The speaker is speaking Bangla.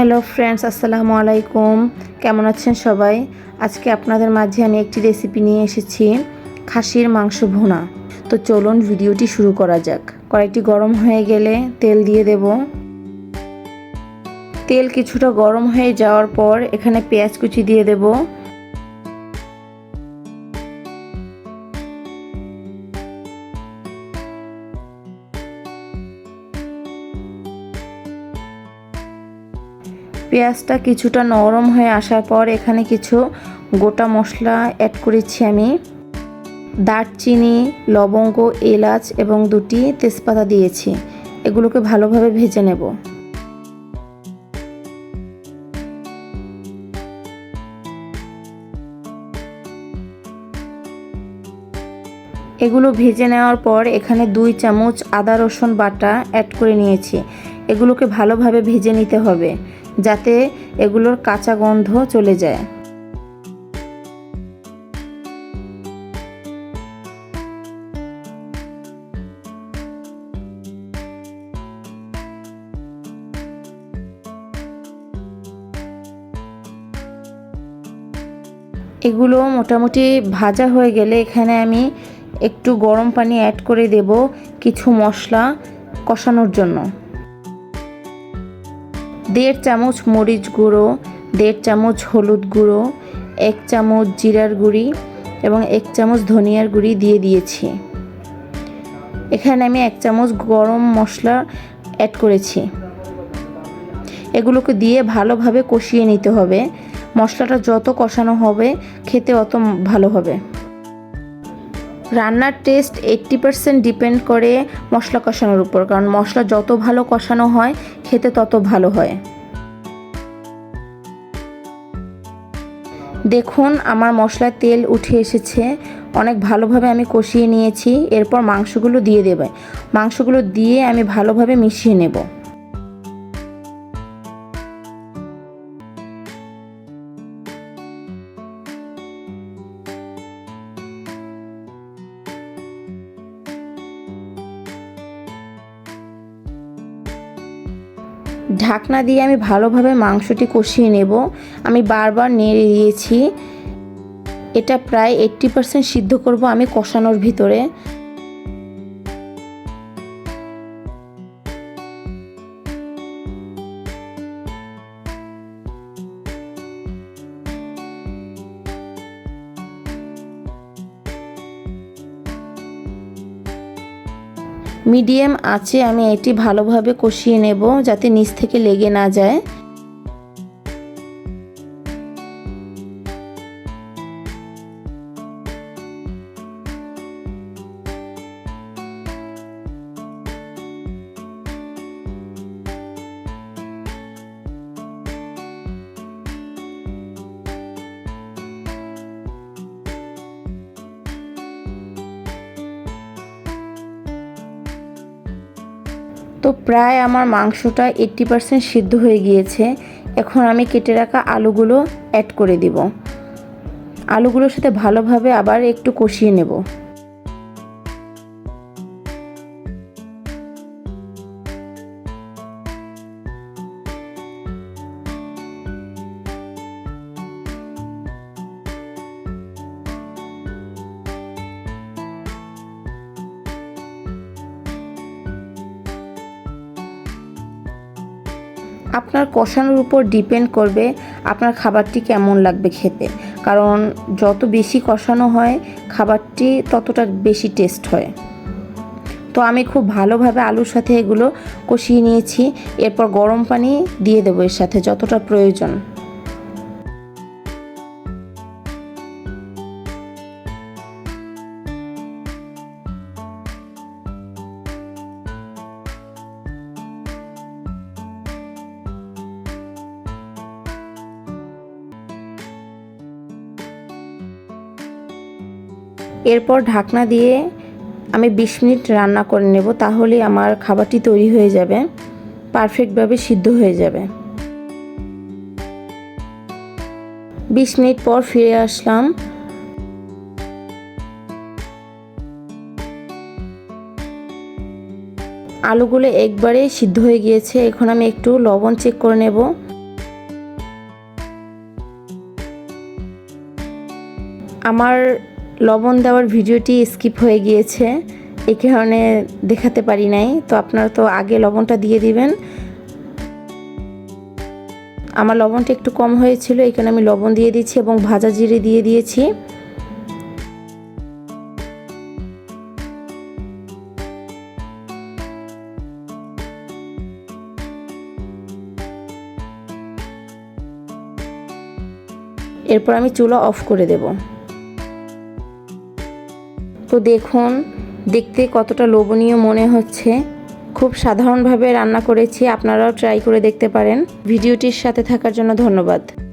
হ্যালো ফ্রেন্ডস, আসসালামু আলাইকুম। কেমন আছেন সবাই? আজকে আপনাদের মাঝে আমি একটি রেসিপি নিয়ে এসেছি, খাসির মাংস ভুনা। তো চলুন ভিডিওটি শুরু করা যাক। কয়েকটি গরম হয়ে গেলে তেল দিয়ে দেব। তেল কিছুটা গরম হয়ে যাওয়ার পর এখানে পেঁয়াজ কুচি দিয়ে দেব। পেঁয়াজটা কিছুটা নরম হয়ে আসার পর এখানে কিছু গোটা মশলা অ্যাড করেছি আমি। দারচিনি, লবঙ্গ, এলাচ এবং দুটি তেজপাতা দিয়েছি। এগুলোকে ভালোভাবে ভেজে নেব। এগুলো ভেজে নেওয়ার পর এখানে দুই চামচ আদা রসুন বাটা অ্যাড করে নিয়েছি। এগুলোকে ভালোভাবে ভেজে নিতে হবে, যাতে এগুলোর কাঁচা গন্ধ চলে যায়। এগুলো মোটামুটি ভাজা হয়ে গেলে এখানে আমি একটু গরম পানি অ্যাড করে দেব কিছু মশলা কষানোর জন্য। দেড় চামচ মরিচ গুঁড়ো, দেড় চামচ হলুদ গুঁড়ো, এক চামচ জিরার গুঁড়ি এবং এক চামচ ধনিয়ার গুঁড়ি দিয়ে দিয়েছি। এখানে আমি এক চামচ গরম মশলা অ্যাড করেছি। এগুলোকে দিয়ে ভালোভাবে কষিয়ে নিতে হবে। মশলাটা যত কষানো হবে, খেতে অত ভালো হবে। রান্নার টেস্ট এইট্টি পারসেন্ট ডিপেন্ড করে মশলা কষানোর উপর। কারণ মশলা যত ভালো কষানো হয়, খেতে তত ভালো হয়। দেখুন, আমার মশলার তেল উঠে এসেছে। অনেক ভালোভাবে আমি কষিয়ে নিয়েছি। এরপর মাংসগুলো দিয়ে দেবে। মাংসগুলো দিয়ে আমি ভালোভাবে মিশিয়ে নেব। ঢাকনা দিয়ে আমি ভালোভাবে মাংসটি কষিয়ে নেব। আমি বারবার নেড়ে দিয়েছি। এটা প্রায় এইট্টি পারসেন্ট সিদ্ধ করব আমি কষানোর ভিতরে। মিডিয়াম আছে আমি এটি ভালোভাবে কষিয়ে নেব যাতে নিচ থেকে লেগে না যায়। তো প্রায় আমার মাংসটা এইট্টি পারসেন্ট সিদ্ধ হয়ে গিয়েছে। এখন আমি কেটে রাখা আলুগুলো অ্যাড করে দিব। আলুগুলোর সাথে ভালোভাবে আবার একটু কষিয়ে নেব। আপনার কষানোর উপর ডিপেন্ড করবে আপনার খাবারটি কেমন লাগবে খেতে। কারণ যত বেশি কষানো হয়, খাবারটি ততটা বেশি টেস্ট হয়। তো আমি খুব ভালোভাবে আলুর সাথে এগুলো কষিয়ে নিয়েছি। এরপর গরম পানি দিয়ে দেবো এর সাথে, যতটা প্রয়োজন। এরপর ঢাকনা দিয়ে আমি ২০ মিনিট রান্না করে নেব তাহলে আমার খাবারটি তৈরি হয়ে যাবে, পারফেক্টভাবে সিদ্ধ হয়ে যাবে। ২০ মিনিট পর ফিরে আসলাম। আলুগুলো একবারে সিদ্ধ হয়ে গিয়েছে, এখন আমি একটু লবণ চেক করে নেব। আমার লবণ দেওয়ার ভিডিওটি স্কিপ হয়ে গিয়েছে। এই কারণে দেখাতে পারি নাই। তো আপনারা তো আগে লবণটা দিয়ে দিবেন। আমার লবণটা একটু কম হয়েছিল এখানে আমি লবণ দিয়ে দিয়েছি এবং ভাজা জিরে দিয়ে দিয়েছি। এরপর আমি চুলা অফ করে দেব। দেখুন, দেখতে কতটা লোভনীয় মনে হচ্ছে। খুব সাধারণভাবে রান্না করেছি, আপনারাও ট্রাই করে দেখতে পারেন। ভিডিওটির সাথে থাকার জন্য ধন্যবাদ।